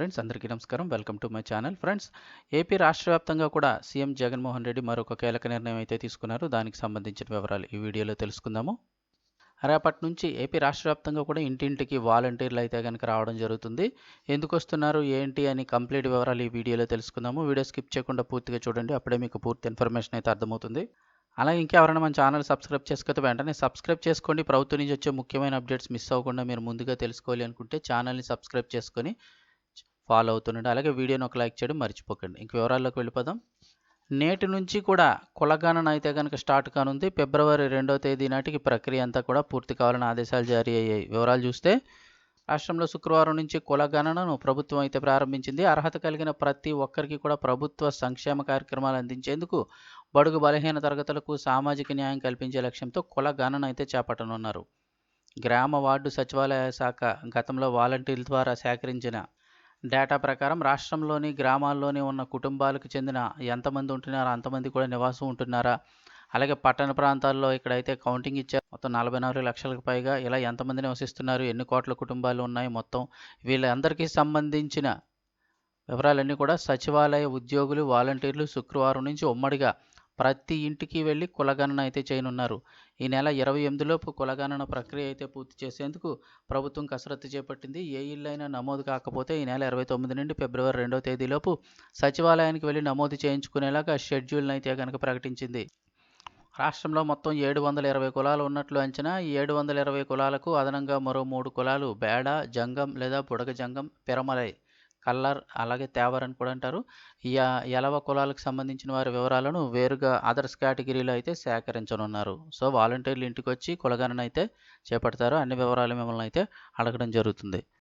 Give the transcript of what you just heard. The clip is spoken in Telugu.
ఫ్రెండ్స్ అందరికీ నమస్కారం. Welcome to my channel. Friends AP రాష్ట్ర వ్యాప్తంగా కూడా సీఎం జగన్మోహన్ రెడ్డి మరొక కీలక నిర్ణయం అయితే తీసుకున్నారు. దానికి సంబంధించిన వివరాలు ఈ వీడియోలో తెలుసుకుందాము. రేపటి నుంచి ఏపీ రాష్ట్ర వ్యాప్తంగా కూడా ఇంటింటికి వాలంటీర్లు అయితే కనుక రావడం జరుగుతుంది. ఎందుకు వస్తున్నారు ఏంటి అని కంప్లీట్ వివరాలు ఈ వీడియోలో తెలుసుకుందాము. వీడియో స్కిప్ చేయకుండా పూర్తిగా చూడండి అప్పుడే మీకు పూర్తి ఇన్ఫర్మేషన్ అయితే అర్థమవుతుంది. అలాగే ఇంకెవరైనా మన ఛానల్ సబ్స్క్రైబ్ చేసుకోతే వెంటనే సబ్స్క్రైబ్ చేసుకోండి. ప్రభుత్వం నుంచి వచ్చే ముఖ్యమైన అప్డేట్స్ మిస్ అవ్వకుండా మీరు ముందుగా తెలుసుకోవాలి అనుకుంటే ఛానల్ని సబ్స్క్రైబ్ చేసుకొని ఫాలో అవుతుండండి. అలాగే వీడియోని ఒక లైక్ చేయడం మర్చిపోకండి. ఇంక వివరాల్లోకి వెళ్ళిపోదాం. నేటి నుంచి కూడా కులగణన అయితే కనుక స్టార్ట్ కానుంది. ఫిబ్రవరి రెండవ తేదీ నాటికి ప్రక్రియ అంతా కూడా పూర్తి కావాలని ఆదేశాలు జారీ అయ్యాయి. వివరాలు చూస్తే రాష్ట్రంలో శుక్రవారం నుంచి కులగణనను ప్రభుత్వం అయితే ప్రారంభించింది. అర్హత కలిగిన ప్రతి ఒక్కరికి కూడా ప్రభుత్వ సంక్షేమ కార్యక్రమాలు అందించేందుకు బడుగు బలహీన తరగతులకు సామాజిక న్యాయం కల్పించే లక్ష్యంతో కులగణన అయితే చేపట్టనున్నారు. గ్రామ వార్డు సచివాలయ శాఖ గతంలో వాలంటీర్ల ద్వారా సేకరించిన డేటా ప్రకారం రాష్ట్రంలోని గ్రామాల్లోని ఉన్న కుటుంబాలకు చెందిన ఎంతమంది ఉంటున్నారా అంతమంది కూడా నివాసం ఉంటున్నారా? అలాగే పట్టణ ప్రాంతాల్లో ఇక్కడైతే కౌంటింగ్ ఇచ్చారు. మొత్తం నలభై నాలుగు లక్షలకు పైగా ఇలా ఎంతమంది నివసిస్తున్నారు ఎన్ని కోట్ల కుటుంబాలు ఉన్నాయి మొత్తం. వీళ్ళందరికీ సంబంధించిన వివరాలన్నీ కూడా సచివాలయ ఉద్యోగులు వాలంటీర్లు శుక్రవారం నుంచి ఉమ్మడిగా ప్రతి ఇంటికి వెళ్ళి కులగణన అయితే చేయనున్నారు. ఈ నెల ఇరవై ఎనిమిదిలోపు కులగణన ప్రక్రియ అయితే పూర్తి చేసేందుకు ప్రభుత్వం కసరత్తు చేపట్టింది. ఏ ఇల్లైనా నమోదు కాకపోతే ఈ నెల ఇరవై తొమ్మిది నుండి ఫిబ్రవరి రెండవ తేదీలోపు సచివాలయానికి వెళ్ళి నమోదు చేయించుకునేలాగా షెడ్యూల్ని అయితే కనుక ప్రకటించింది. రాష్ట్రంలో మొత్తం ఏడు వందల ఇరవై కులాలు ఉన్నట్లు అంచనా ఈ ఏడు వందల ఇరవై కులాలకు అదనంగా మరో మూడు కులాలు బేడ జంగం లేదా బుడగ జంగం పిరమలై కల్లర్ అలాగే తేవర్ అని కూడా అంటారు. యా ఎలవ కులాలకు సంబంధించిన వారి వివరాలను వేరుగా అదర్స్ కేటగిరీలో అయితే సేకరించనున్నారు. సో వాలంటీర్లు ఇంటికి వచ్చి కులగణన అయితే చేపడతారు. అన్ని వివరాలు మిమ్మల్ని అయితే అడగడం జరుగుతుంది.